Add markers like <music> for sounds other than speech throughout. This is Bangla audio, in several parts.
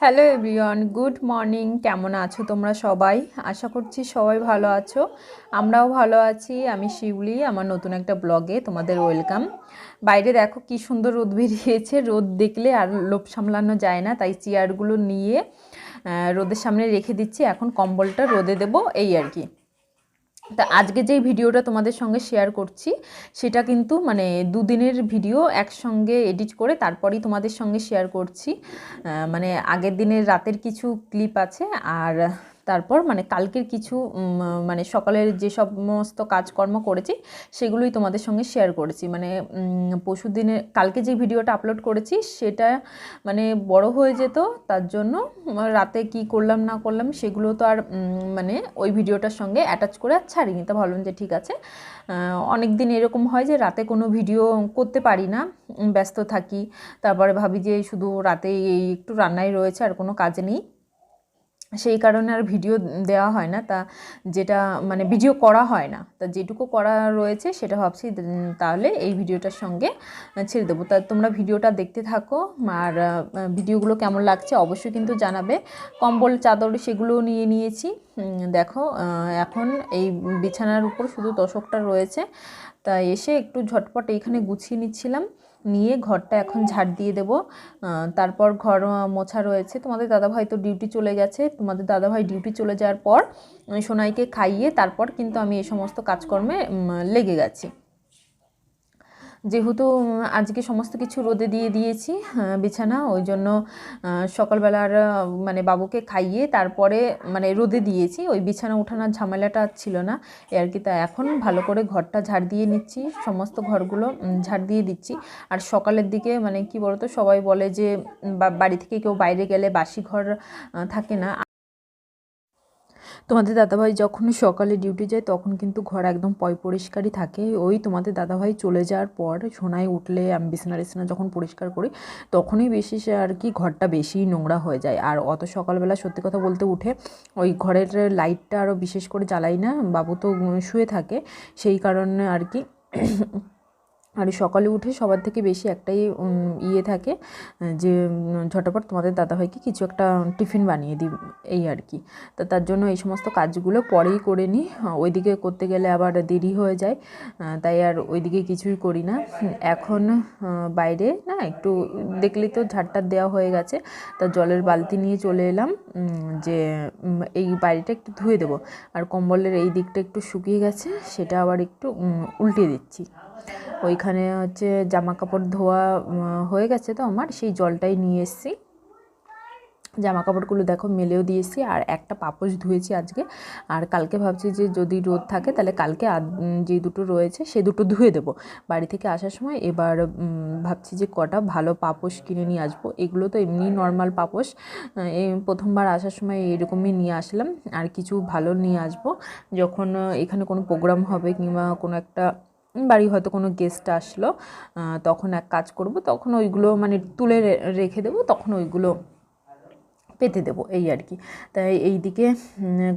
হ্যালো এভরিওয়ান গুড মর্নিং কেমন আছো তোমরা সবাই? আশা করছি সবাই ভালো আছো। আমরাও ভালো আছি, আমি শিউলি, আমার নতুন একটা ব্লগে তোমাদের ওয়েলকাম। বাইরে দেখো কি সুন্দর রোদ বেরিয়েছে, রোদ দেখলে আর লোভ সামলানো যায় না, তাই চেয়ারগুলো নিয়ে রোদের সামনে রেখে দিচ্ছি। এখন কম্বলটা রোদে দেবো, এই আর কি। তা আজকে যেই ভিডিওটা তোমাদের সঙ্গে শেয়ার করছি, সেটা কিন্তু মানে দুদিনের ভিডিও একসঙ্গে এডিট করে তারপরেই তোমাদের সঙ্গে শেয়ার করছি। মানে আগের দিনের রাতের কিছু ক্লিপ আছে, আর তারপর মানে কালকের কিছু মানে সকালের যে সমস্ত কাজকর্ম করেছি, সেগুলোই তোমাদের সঙ্গে শেয়ার করেছি। মানে পরশু দিনে কালকে যে ভিডিওটা আপলোড করেছি, সেটা মানে বড় হয়ে যেত, তার জন্য রাতে কি করলাম, না করলাম, সেগুলো তো আর মানে ওই ভিডিওটার সঙ্গে অ্যাটাচ করে আর ছাড়িনি। তা ভাবলাম যে ঠিক আছে অনেক দিন এরকম হয় যে রাতে কোনো ভিডিও করতে পারি না ব্যস্ত থাকি। তারপরে ভাবি যে শুধু রাতে এই একটু রান্নাই রয়েছে, আর কোনো কাজ নেই। সেই কারণে আর ভিডিও দেওয়া হয় না। তা যেটা মানে ভিডিও করা হয় না। তা যেটুকু করা রয়েছে সেটা ভাবছি তাহলে এই ভিডিওটার সঙ্গে ছেড়ে দেবো। তা তোমরা ভিডিওটা দেখতে থাকো। আর ভিডিওগুলো কেমন লাগছে অবশ্যই কিন্তু জানাবে। কম্বল, চাদর সেগুলো নিয়ে নিয়েছি। দেখো এখন এই বিছানার উপর শুধু দশকটা রয়েছে। তা এসে একটু ঝটপট এখানে গুছিয়ে নিচ্ছিলাম। নিয়ে ঘরটা এখন ঝাড় দিয়ে দেব। তারপর ঘর মোছা রয়েছে। তোমাদের দাদাভাই তো ডিউটি চলে গেছে। তোমাদের দাদাভাই ডিউটি চলে যাওয়ার পর, সোনাইকে খাইয়ে তারপর কিন্তু আমি এই সমস্ত কাজকর্মে লেগে গেছি। যেহেতু আজকে সমস্ত কিছু রোদে দিয়ে দিয়েছি বিছানা, ওই জন্য সকালবেলার মানে বাবুকে খাইয়ে তারপরে মানে রোদে দিয়েছি। ওই বিছানা উঠানোর ঝামেলাটা ছিল না। আর কি, তা এখন ভালো করে ঘরটা ঝাড় দিয়ে নিচ্ছি, সমস্ত ঘরগুলো ঝাড় দিয়ে দিচ্ছি। আর সকালের দিকে মানে কি বলতো, সবাই বলে যে বাড়ি থেকে কেউ বাইরে গেলে বাসি ঘর থাকে না। তোমাদের দাদাভাই যখন সকালে ডিউটি যায়, তখন কিন্তু ঘর একদম পয় পরিষ্কারই থাকে। ওই তোমাদের দাদাভাই চলে যাওয়ার পর সোনায় উঠলে আমি বিছানা টিছানা যখন পরিষ্কার করি, তখনই বেশি সে আর কি ঘরটা বেশি নোংরা হয়ে যায়। আর অত সকালবেলা সত্যি কথা বলতে উঠে ওই ঘরের লাইটটা আরও বিশেষ করে জ্বালাই না, বাবু তো শুয়ে থাকে, সেই কারণে আর কি আর সকালে উঠে সবার থেকে বেশি একটাই ইয়ে থাকে, যে, ঝটাপট তোমাদের দাদাভাইকে কিছু একটা টিফিন বানিয়ে দিই, এই আর কি। তা তার জন্য এই সমস্ত কাজগুলো পরেই করে নিই। ওইদিকে করতে গেলে আবার দেরি হয়ে যায়, তাই আর ওইদিকে কিছুই করি না। এখন, বাইরে না, একটু দেখলেই তো ঝাড়টার দেওয়া হয়ে গেছে। তা জলের বালতি নিয়ে চলে এলাম যে এই বাড়িটা একটু ধুয়ে দেবো। আর কম্বলের এই দিকটা একটু শুকিয়ে গেছে, সেটা আবার একটু উল্টে দিচ্ছি। ওইখানে হচ্ছে জামা কাপড় ধোয়া হয়ে গেছে তো আমার, সেই জলটাই নিয়ে এসেছি। জামা কাপড়গুলো দেখো মেলেও দিয়েছি, আর একটা পাপোশ ধুয়েছি আজকে। আর কালকে ভাবছি যে যদি রোদ থাকে তাহলে কালকে যে দুটো রয়েছে সে দুটো ধুয়ে দেবো। বাড়ি থেকে আসার সময় এবার ভাবছি যে কটা ভালো পাপোশ কিনে নিয়ে আসব। এগুলো তো এমনি নর্মাল পাপোশ। প্রথমবার আসার সময় এরকমই নিয়ে আসলাম। আর কিছু ভালো নিয়ে আসব। যখন এখানে কোনো প্রোগ্রাম হবে কিংবা কোনো একটা বাড়ি হয়তো কোনো গেস্ট আসলো তখন এক কাজ করব, তখন ওইগুলো মানে তুলে রেখে দেবো, তখন ওইগুলো পেতে দেবো, এই আর কি। তাই এই দিকে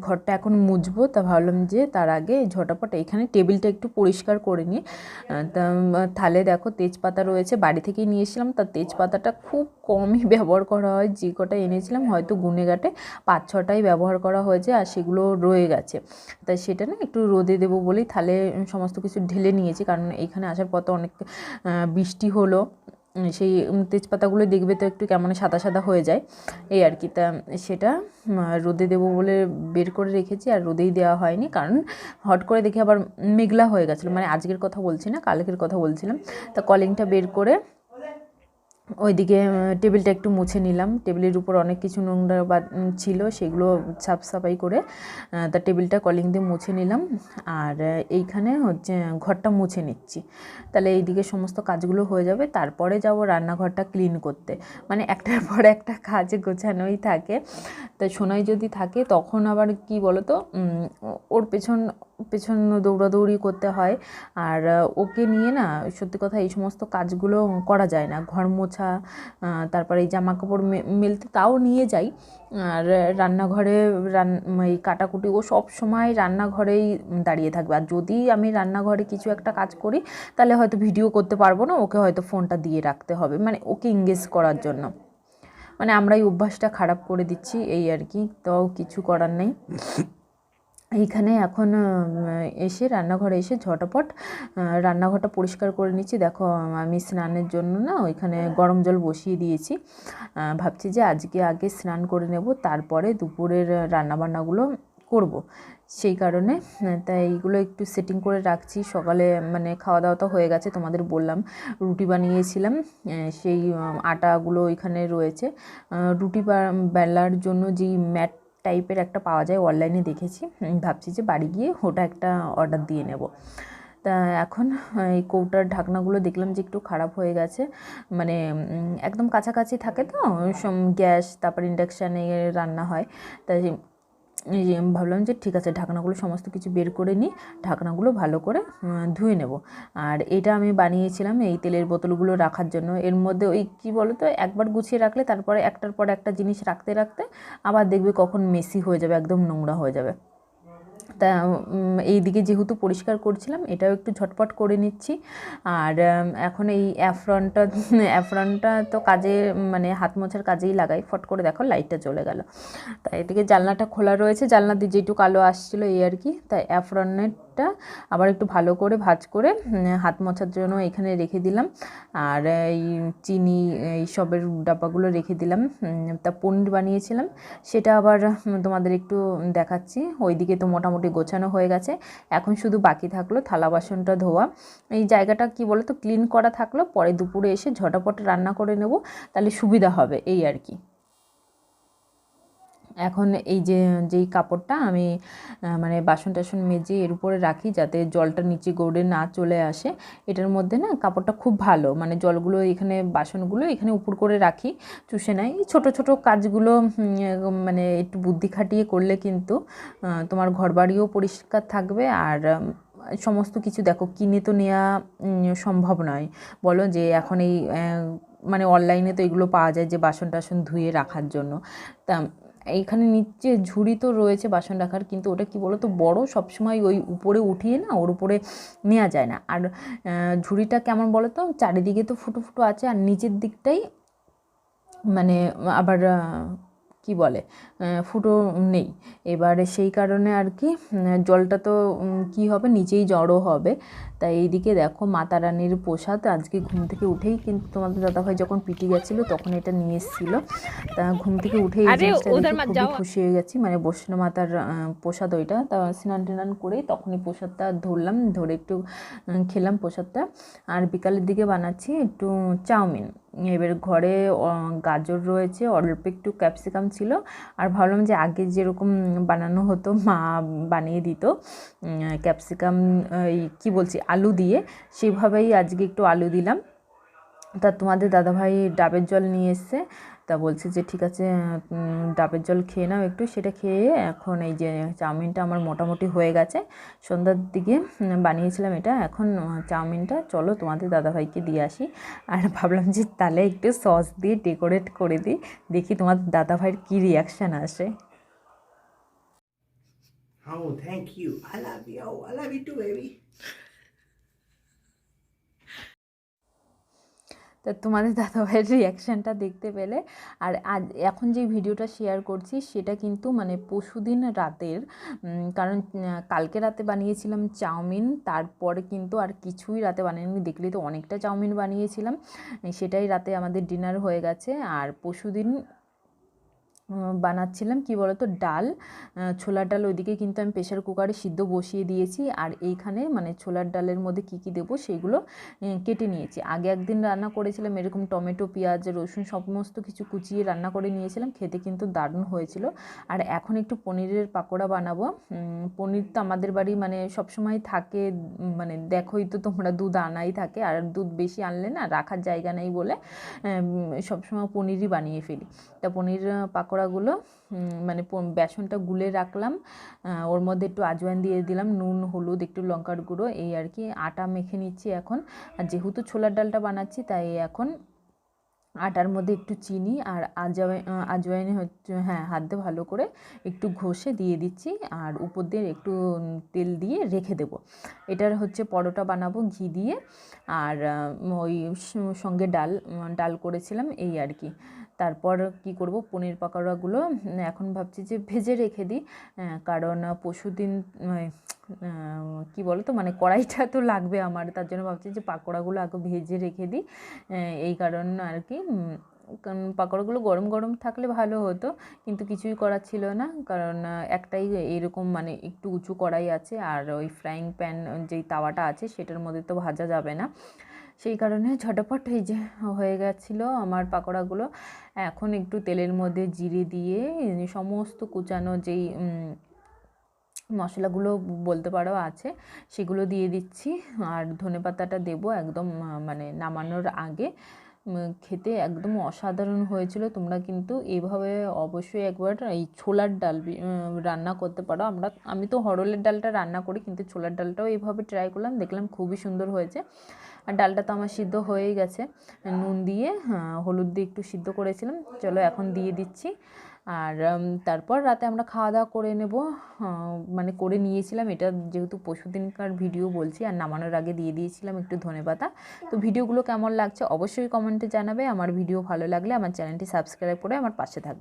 ঘরটা এখন মুছবো। তা ভাবলাম যে তার আগে ঝটাপট এখানে টেবিলটা একটু পরিষ্কার করে নিই। তা থালে দেখো তেজপাতা রয়েছে, বাড়ি থেকেই নিয়ে এসেছিলাম। তা তেজপাতাটা খুব কমই <laughs> ব্যবহার করা হয়। যে কটা এনেছিলাম, হয়তো গুনে গাটে পাঁচ ছটাই ব্যবহার করা হয়েছে আর সেগুলো রয়ে গেছে। তাই সেটা না একটু রোদে দেবো বলেই থালে সমস্ত কিছু ঢেলে নিয়েছি। কারণ এইখানে আসার পর তো অনেক বৃষ্টি হলো। সেই তেজপাতাগুলো দেখবে তো একটু কেমন সাদা সাদা হয়ে যায়। এই আর কি, তা সেটা রোদে দেবো বলে বের করে রেখেছি আর রোদেই দেওয়া হয়নি। কারণ হট করে দেখে আবার মেঘলা হয়ে গেছিল। মানে আজকের কথা বলছি না, কালকের কথা বলছিলাম। তা কলিংটা বের করে ওইদিকে টেবিলটা একটু মুছে নিলাম। টেবিলের উপর অনেক কিছু নোংরা বা ছিল সেগুলো সাফ সাফাই করে আহ, তা টেবিলটা কলিং দিয়ে মুছে নিলাম। আর এইখানে হচ্ছে ঘরটা মুছে নিচ্ছি। তাহলে এইদিকে সমস্ত কাজগুলো হয়ে যাবে। তারপরে যাব রান্নাঘরটা ক্লিন করতে। মানে একটার পর একটা কাজ গোছানোই থাকে। তা সোনাই যদি থাকে তখন আবার কি বলো তো ওর পেছন পেছন দৌড়াদৌড়ি করতে হয়। আর ওকে নিয়ে না, সত্যি কথা এই সমস্ত কাজগুলো করা যায় না। ঘর মোছা তারপরে এই জামা কাপড় মেলতে তাও নিয়ে যাই। আর, রান্নাঘরে রান, এই কাটাকুটি, ও সব সময় রান্নাঘরেই দাঁড়িয়ে থাকবে। আর যদি আমি রান্নাঘরে কিছু একটা কাজ করি, তাহলে হয়তো ভিডিও করতে পারব না। ওকে হয়তো ফোনটা দিয়ে রাখতে হবে। মানে ওকে এঙ্গেজ করার জন্য। মানে আমরা এই অভ্যাসটা খারাপ করে দিচ্ছি, এই আর কি। তো কিছু করার নেই। এইখানে এখন এসে রান্নাঘরে এসে ঝটাপট রান্নাঘরটা পরিষ্কার করে নিচ্ছি। দেখো, আমি স্নানের জন্য না ওইখানে গরম জল বসিয়ে দিয়েছি। ভাবছি যে আজকে আগে স্নান করে নেব, তারপরে দুপুরের রান্নাবান্নাগুলো করব। সেই কারণে, তাই এইগুলো একটু সেটিং করে রাখছি। সকালে মানে খাওয়া দাওয়া তো হয়ে গেছে, তোমাদের বললাম। রুটি বানিয়েছিলাম সেই আটাগুলো ওইখানে রয়েছে। রুটি বেলার জন্য যেই ম্যাট টাইপের একটা পাওয়া যায় অনলাইনে দেখেছি। ভাবছি যে বাড়ি গিয়ে ওটা একটা অর্ডার দিয়ে নেব। তা এখন এই কৌটার ঢাকনাগুলো দেখলাম যে একটু খারাপ হয়ে গেছে। মানে একদম কাছাকাছি থাকে তো গ্যাস, তারপর ইন্ডাকশানে রান্না হয়। তাই ভাবলাম যে ঠিক আছে, ঢাকনাগুলো সমস্ত কিছু বের করে নিই, ঢাকনাগুলো ভালো করে ধুয়ে নেব। আর এটা আমি বানিয়েছিলাম এই তেলের বোতলগুলো রাখার জন্য। এর মধ্যে ওই কী বলো তো একবার গুছিয়ে রাখলে তারপরে একটার পর একটা জিনিস রাখতে রাখতে আবার দেখবে কখন মেসি হয়ে যাবে, একদম নোংরা হয়ে যাবে। তা এই দিকে যেহেতু পরিষ্কার করছিলাম, এটাও একটু ঝটপট করে নিচ্ছি। আর এখন এই অ্যাফ্রনটা অ্যাফ্রনটা তো কাজে মানে হাত মোছার কাজেই লাগাই, ফট করে দেখো লাইটটা চলে গেল। তাই এদিকে জানলাটা খোলা রয়েছে, জানলা দিয়ে যেটুকু আলো আসছিল এই আর কি। তাই অ্যাফরনেটটা আবার একটু ভালো করে ভাজ করে হাত মোছার জন্য এখানে রেখে দিলাম। আর এই চিনি, এই সবের ডাব্বাগুলো রেখে দিলাম। তা পনির বানিয়েছিলাম। সেটা আবার তোমাদের একটু দেখাচ্ছি। ওইদিকে তো মোটামুটি গোছানো হয়ে গেছে। এখন শুধু বাকি থাকল থালা বাসনটা ধোয়া। এই জায়গাটা কি বলো তো ক্লিন করা থাকল। পরে দুপুরে এসে ঝটাপট রান্না করে নেব। তাহলে সুবিধা হবে, এই আর কি। এখন এই যে, যেই কাপড়টা আমি মানে বাসন টাসন মেজে এর উপরে রাখি যাতে জলটা নিচে গড়ে না চলে আসে, এটার মধ্যে না কাপড়টা খুব ভালো মানে জলগুলো এখানে, বাসনগুলো এখানে উপর করে রাখি, চুষে নেয়। এই ছোটো ছোটো কাজগুলো মানে একটু বুদ্ধি খাটিয়ে করলে কিন্তু তোমার ঘরবাড়িও পরিষ্কার থাকবে আর সমস্ত কিছু দেখো কিনে তো নেওয়া সম্ভব নয়। বলো যে এখন এই মানে অনলাইনে তো এগুলো পাওয়া যায় যে বাসন টাসন ধুয়ে রাখার জন্য। তা এইখানে নিচে ঝুড়ি তো রয়েছে বাসন রাখার, কিন্তু ওটা কি বলো তো বড় সবসময় ওই উপরে উঠিয়ে না ওর উপরে নেওয়া যায় না। আর ঝুড়িটা কেমন বলো তো চারিদিকে তো ফুটো ফুটো আছে, আর নিচের দিকটাই মানে আবার কি বলে ফুটো নেই। এবারে সেই কারণে আর কি জলটা তো কি হবে নিচেই জড়ো হবে। তাই এইদিকে দেখো মাতা রানীর প্রসাদ আজকে ঘুম থেকে উঠেই কিন্তু তোমাদের দাদাভাই যখন পিটি গেছিল তখন এটা নিয়ে এসেছিল। তা ঘুম থেকে উঠেই খুবই খুশি হয়ে গেছি। মানে বৈষ্ণব মাতার প্রসাদ ওইটা। তা স্নান টান করে তখনই প্রসাদটা ধরলাম ধরে একটু খেলাম প্রসাদটা। আর বিকালের দিকে বানাচ্ছি একটু চাউমিন। এবার ঘরে গাজর রয়েছে, অল্প একটু ক্যাপসিকাম ছিল। আর ভাবলাম যে আগে যেরকম বানানো হতো, মা বানিয়ে দিত ক্যাপসিকাম, এই কী বলছি, আলু দিয়ে, সেভাবেই আজকে একটু আলু দিলাম। তা তোমাদের দাদাভাই ডাবের জল নিয়ে এসছে। তা বলছে যে ঠিক আছে ডাবের জল খেয়ে নাও একটু সেটা খেয়ে এখন এই যে চাউমিনটা আমার মোটামুটি হয়ে গেছে সন্ধ্যার দিকে বানিয়েছিলাম এটা এখন চাউমিনটা চলো তোমাদের দাদাভাইকে দিয়ে আসি আর ভাবলাম যে তাহলে একটু সস দিয়ে ডেকোরেট করে দিই দেখি তোমার দাদাভাইয়ের কী রিয়াকশান আসে Oh, thank you. I love you. I love you too, baby. তা তোমাদের দাদাভাইয়ের রিয়াকশানটা দেখতে পেলে। আর আজ এখন যে ভিডিওটা শেয়ার করছি সেটা কিন্তু মানে পশুদিন রাতের কারণ কালকে রাতে বানিয়েছিলাম চাউমিন তারপরে কিন্তু আর কিছুই রাতে বানাইনি দেখলেই তো অনেকটা চাউমিন বানিয়েছিলাম। সেটাই রাতে আমাদের ডিনার হয়ে গেছে। আর পরশুদিন উম, বানাচ্ছিলাম কি বলতো ডাল। ছোলার ডাল ওইদিকে কিন্তু আমি প্রেশার কুকারে সিদ্ধ বসিয়ে দিয়েছি। আর এইখানে মানে ছোলার ডালের মধ্যে কী কী দেবো সেইগুলো কেটে নিয়েছি। আগে একদিন রান্না করেছিলাম এরকম টমেটো পেঁয়াজ রসুন সমস্ত কিছু কুচিয়ে রান্না করে নিয়েছিলাম। খেতে কিন্তু দারুণ হয়েছিল। আর এখন একটু পনিরের পাকোড়া বানাবো। পনির তো আমাদের বাড়ি মানে সবসময় থাকে মানে দেখোই তো তোমরা দুধ আনাই থাকে। আর দুধ বেশি আনলে না রাখার জায়গা নেই বলে সবসময় পনিরই বানিয়ে ফেলি। তা পনির আহ, পাকোড়াগুলো মানে বেসনটা গুলে রাখলাম। ওর মধ্যে একটু আজওয়াইন দিয়ে দিলাম, নুন, হলুদ, একটু লঙ্কার গুঁড়ো, এই আর কি, আটা মেখে নিচ্ছি এখন। আর যেহেতু ছোলার ডালটা বানাচ্ছি, তাই এখন আটার মধ্যে একটু চিনি আর আজওয়াইন আজওয়াইনে হচ্ছে হ্যাঁ হাত দিয়ে ভালো করে একটু ঘষে দিয়ে দিচ্ছি আর উপর দিয়ে একটু তেল দিয়ে রেখে দেবো। এটার হচ্ছে পরোটা বানাবো ঘি দিয়ে। আর ওই সঙ্গে ডাল ডাল করেছিলাম, এই আর কি। তারপর কি করব? পনির পাকোড়াগুলো এখন ভাবছি যে ভেজে রেখে দিই কারণ পরশু দিন কি বলো তো মানে কড়াইটা তো লাগবে আমার, তার জন্য ভাবছি যে পাকোড়াগুলো আগে ভেজে রেখে দিই এই কারণ আর কি কারণ পাকোড়াগুলো গরম গরম থাকলে ভালো হতো, কিন্তু কিছুই করার ছিল না, কারণ একটাই এরকম মানে একটু উঁচু কড়াই আছে, আর ওই ফ্রাইং প্যান যেই তাওয়াটা আছে, সেটার মধ্যে তো ভাজা যাবে না। সেই কারণে ঝটপট এই যে হয়ে গেছিল আমার পাকোড়াগুলো। এখন একটু তেলের মধ্যে জিরে দিয়ে সমস্ত কুচানো যেই মশলাগুলো বলতে পারো আছে, সেগুলো দিয়ে দিচ্ছি। আর ধনেপাতাটা দেবো একদম মানে নামানোর আগে। খেতে একদম অসাধারণ হয়েছিল। তোমরা কিন্তু এইভাবে অবশ্যই একবার এই ছোলার ডাল রান্না করতে পারো। আমরা, আমি তো হরলের ডালটা রান্না করি, কিন্তু ছোলার ডালটাও এইভাবে ট্রাই করলাম, দেখলাম খুবই সুন্দর হয়েছে। আর ডালটা তো আমার সিদ্ধ হয়েই গেছে। নুন দিয়ে হলুদ দিয়ে একটু সিদ্ধ করেছিলাম। চলো এখন দিয়ে দিচ্ছি। আর তারপর রাতে আমরা খাওয়া দাওয়া করে নেব। মানে করে নিয়েছিলাম। এটা যেহেতু পশুদিনকার ভিডিও বলছি, আর নামানোর আগে দিয়ে দিয়েছিলাম একটু ধনেপাতা তো ভিডিওগুলো কেমন লাগছে অবশ্যই কমেন্টে জানাবে। আমার ভিডিও ভালো লাগলে আমার চ্যানেলটি সাবস্ক্রাইব করে আমার পাশে থাকবে।